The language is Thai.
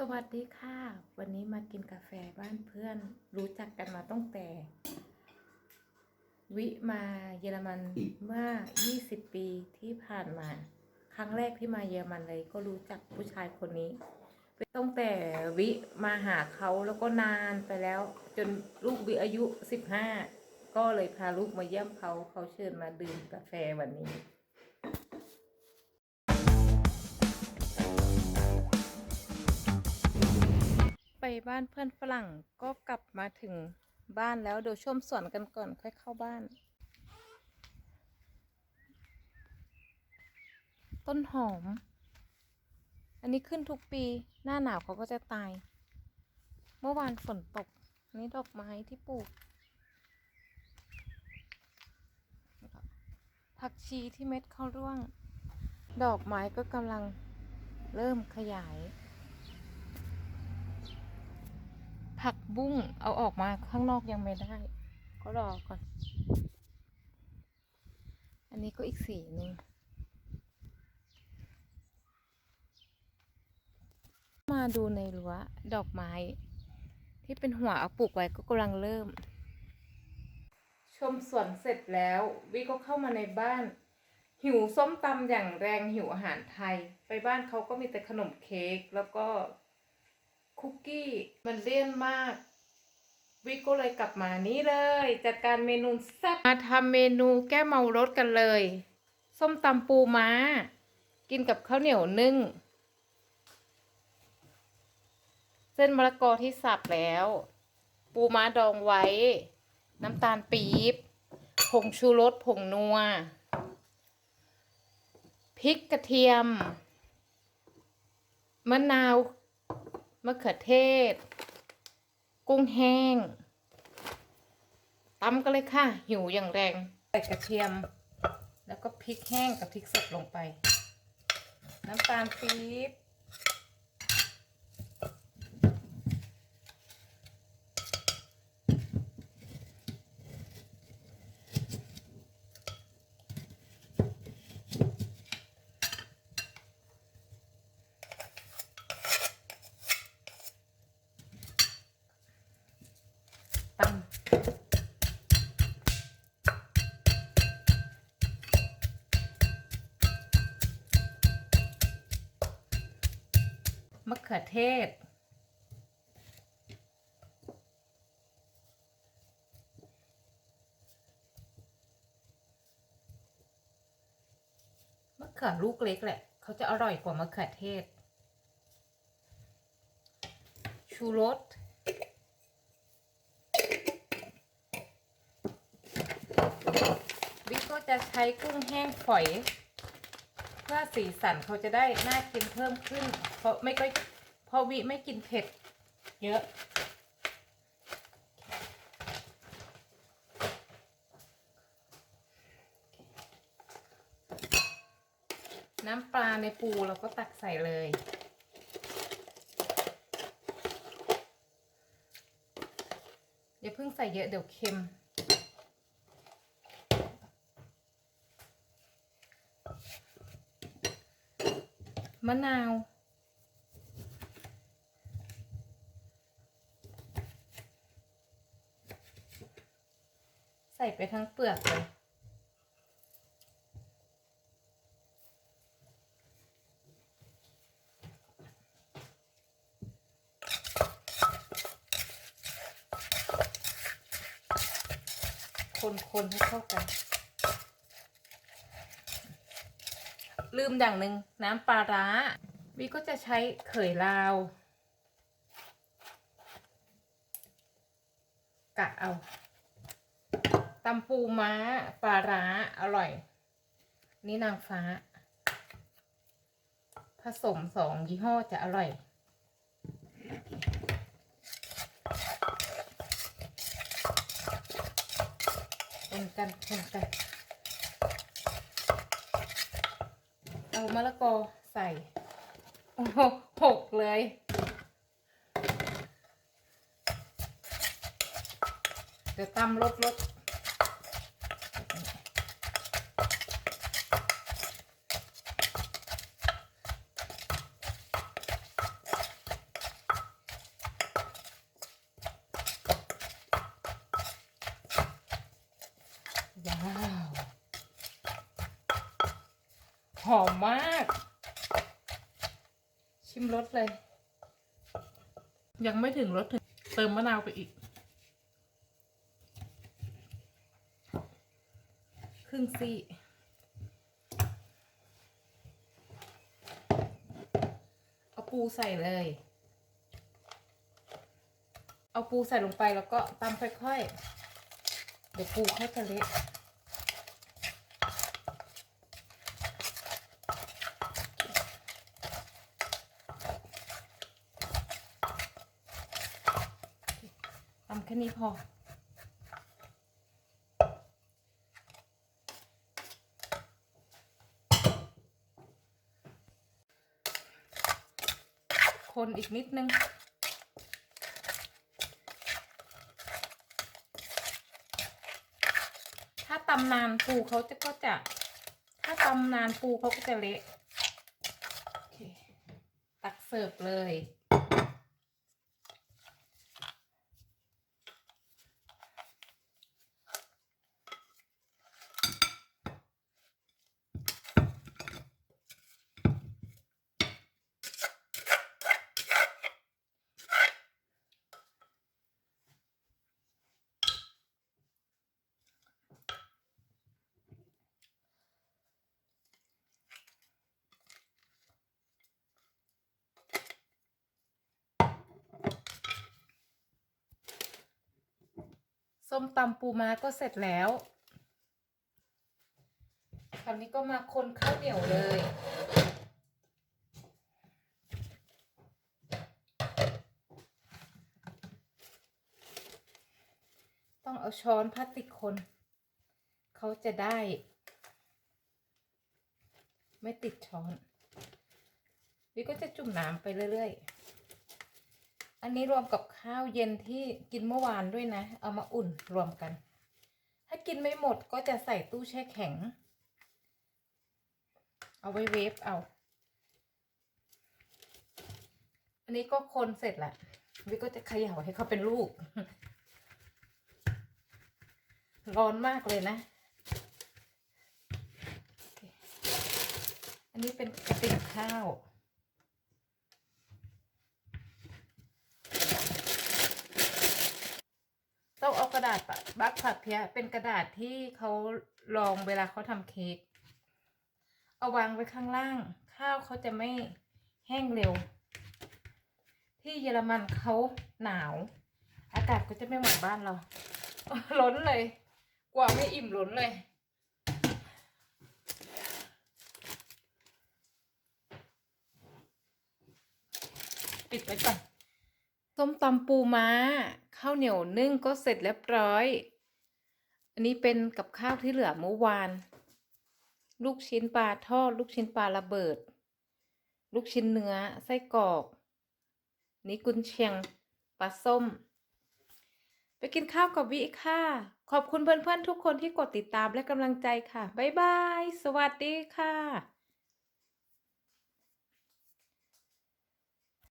สวัสดีค่ะ วันนี้มากินกาแฟบ้านเพื่อนรู้จักกันมาตั้งแต่ วิมาเยอรมันเมื่อ 20 ปีที่ผ่านมา ครั้งแรกที่มาเยอรมันเลยก็รู้จักผู้ชายคนนี้ตั้งแต่วิมาหาเขาแล้วก็นานไปแล้ว จนลูกวิอายุ 15 ก็เลยพาลูกมาเยี่ยมเขาเขาเชิญมาดื่มกาแฟวันนี้ บ้านเพื่อนฝรั่งก็กลับมาถึงบ้านแล้วเดี๋ยวชมสวนกันก่อนค่อยเข้าบ้าน ต้นหอม อันนี้ขึ้นทุกปีหน้าหนาวเขาก็จะตาย เมื่อวานฝนตกอันนี้ดอกไม้ที่ปลูก ผักชีที่เม็ดเข้าร่วง ดอกไม้ก็กำลังเริ่มขยาย ผัก บุ้งเอาออกมาข้างนอกยังไม่ได้ ก็รอก่อน อันนี้ก็อีกสีหนึ่งมาดูในรั้วดอกไม้ ที่เป็นหัวเอาปลูกไว้ก็กำลังเริ่ม ชมสวนเสร็จแล้ว วิก็เข้ามาในบ้าน หิวส้มตำอย่างแรงหิวอาหารไทย ไปบ้านเขาก็มีแต่ขนมเค้กแล้วก็คุกกี้มันเลี่ยนมาก วิก็เลยกลับมานี่เลยจัดการเมนูแซ่บมาทำเมนูแก้เมารสกันเลย ส้มตำปูม้า กินกับข้าวเหนียวนึ่ง เส้นมะละกอที่สับแล้ว ปูม้าดองไว้ น้ำตาลปี๊บผงชูรสผงนัวพริกกระเทียม มะนาว มะเขือเทศ กุ้งแห้งตำกันเลยค่ะ หิวอย่างแรง ใส่กระเทียม แล้วก็พริกแห้งกับพริกสดลงไป น้ำตาลปี๊บ มะเขือเทศ มะเขือลูกเล็กแหละ เขาจะอร่อยกว่ามะเขือเทศ ชูรสวิก็จะใช้กุ้งแห้งฝอย เพื่อสีสันเขาจะได้น่ากินเพิ่มขึ้น เพราะไม่ก็พราวิไม่กินเผ็ด เยอะ น้ำปลาในปูเราก็ตักใส่เลยอย่าเพิ่งใส่เยอะเดี๋ยวเค็ม มะนาว ใส่ไปทั้งเปลือกเลยคนๆให้เข้ากัน ลืมอย่างหนึ่งน้ำปลาร้าวิก็จะใช้เขยลาว กะเอาตำปูม้าปลาร้าอร่อย นี่นางฟ้า ผสมสองยี่ห้อจะอร่อยคนกันคนกัน เอา มะละกอใส่โอ้โหหกเลย เดี๋ยวตำลดลด หอมมาก ชิมรสเลย ยังไม่ถึงรสถึงเติมมะนาวไปอีก ครึ่งซี่เอาปูใส่เลย เอาปูใส่ลงไปแล้วก็ตำค่อยๆ เดี๋ยวปูค่อยจะเละำแค่นี้พอ คนอีกนิดนึงถ้าตำนานปูเขาจะก็จะ ถ้าตำนานปูเขาก็จะเละตักเสิร์ฟเลย ส้มตำปูม้าก็เสร็จแล้วคราวนี้ก็มาคนข้าวเหนียวเลย ต้องเอาช้อนพลาสติกคน เขาจะได้ ไม่ติดช้อนวิก็จะจุ่มน้ำไปเรื่อย ๆ อันนี้รวมกับข้าวเย็นที่กินเมื่อวานด้วยนะ เอามาอุ่นรวมกัน ถ้ากินไม่หมดก็จะใส่ตู้แช่แข็ง เอาไว้เวฟเอา อันนี้ก็คนเสร็จละวิก็จะเขย่าให้เขาเป็นลูก ร้อนมากเลยนะ อันนี้เป็นกระติกข้าว ต้องเอากระดาษบักผักเพียเป็นกระดาษที่เขาลองเวลาเขาทำเค้กเอาวางไว้ข้างล่าง ข้าวเขาจะไม่แห้งเร็ว ที่เยอรมันเขาหนาว อากาศก็จะไม่เหมือนบ้านเราล้นเลย กว่าไม่อิ่มล้นเลยปิดไว้ก่อน ส้มตำปูม้า ข้าวเหนียวนึ่งก็เสร็จเรียบร้อย อันนี้เป็นกับข้าวที่เหลือเมื่อวาน ลูกชิ้นปลาทอด ลูกชิ้นปลาระเบิด ลูกชิ้นเนื้อ ไส้กรอก นี่กุนเชียงปลาส้ม ไปกินข้าวกับวิค่ะ ขอบคุณเพื่อนๆทุกคนที่กดติดตามและกำลังใจค่ะ บ๊ายบาย สวัสดีค่ะ